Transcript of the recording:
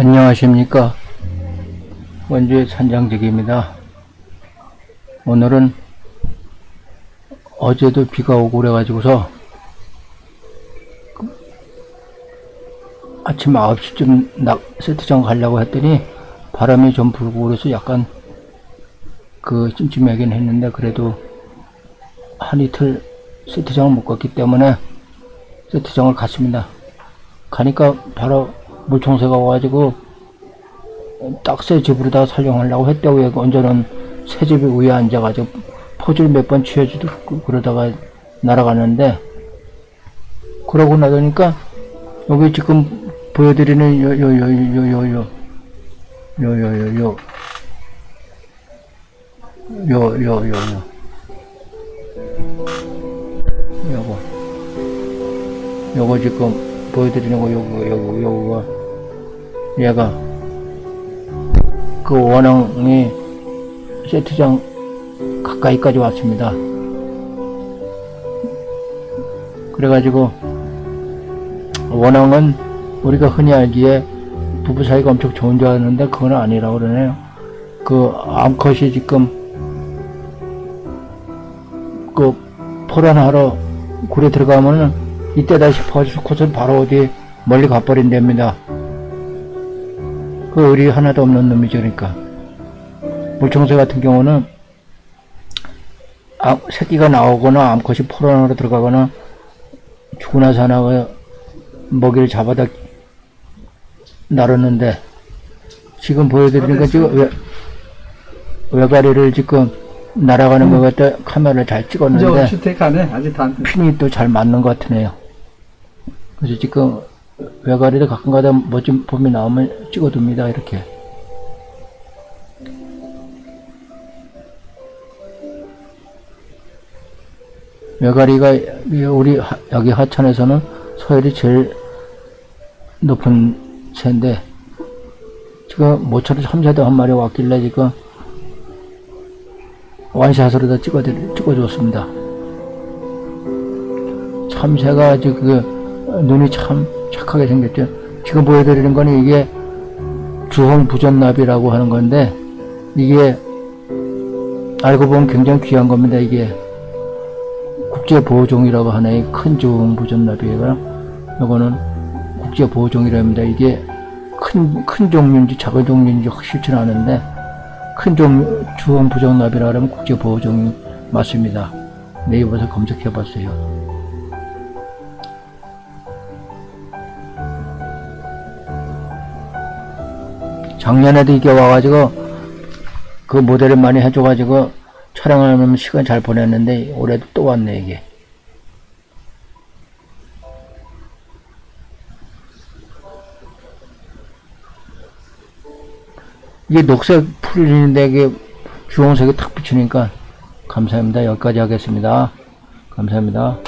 안녕하십니까. 원주의 산장직입니다. 오늘은 어제도 비가 오고 그래 가지고서 아침 9시쯤 낙, 세트장 가려고 했더니 바람이 좀 불고 그래서 약간 그 찜찜하긴 했는데 그래도 한 이틀 세트장을 못 갔기 때문에 세트장을 갔습니다. 가니까 바로 물총새가 와가지고 딱 새 집으로다가 사용하려고 했다고 왜 언제는 새 집에 위에 앉아가지고 포즈를 몇번 취해주고 그- 그러다가 날아가는데 그러고 나더니까 여기 지금 보여드리는 요 요 요 요 요 요 요 요 요 요 요 요 요 요거 요거 지금 보여드리는 거 요거 요거 요거 얘가 그 원앙이 세트장 가까이까지 왔습니다. 그래가지고 원앙은 우리가 흔히 알기에 부부 사이가 엄청 좋은 줄 아는데 그건 아니라고 그러네요. 그 암컷이 지금 그 포란하러 굴에 들어가면은 이때다 싶어가지고 콧을 바로 어디 멀리 가버린답니다. 그 의리 하나도 없는 놈이죠, 그러니까. 물청새 같은 경우는 암- 새끼가 나오거나 암컷이 포란으로 들어가거나 죽고 나서 하나가 먹이를 잡아다 나르는데 지금 보여드리는 건 지금 외, 외가리를 지금 날아가는 것 같다 카메라를 잘 찍었는데 핀이 또 잘 맞는 것 같으네요. 그래서 지금 외가리도 가끔가다 멋진 봄이 나오면 찍어둡니다. 이렇게. 외가리가 이 우리 하- 여기 하천에서는 서열이 제일 높은 새인데 지금 모처럼 참새도 한 마리 왔길래 지금 완샷으로 다 찍어 찍어줬습니다. 참새가 지금 그 눈이 참 착하게 생겼죠. 지금 보여드리는 거는 이게 주홍 부전납이라고 하는 건데 이게 알고 보면 굉장히 귀한 겁니다. 이게 국제 보호종이라고 하나의 큰 주홍 부전납이에요. 이거는 국제 보호종이랍니다. 이게 큰, 큰 종류인지 작은 종류인지 확실치 않은데 큰 종, 주홍 부전납이라 그러면 국제 보호종이 맞습니다. 네이버에서 검색해 봤어요. 작년에도 이게 와가지고 그 모델을 많이 해줘가지고 촬영하면 시간 잘 보냈는데 올해도 또 왔네 이게. 이게 녹색 풀리는데 이게 주홍색이 탁 비치니까 감사합니다. 여기까지 하겠습니다. 감사합니다.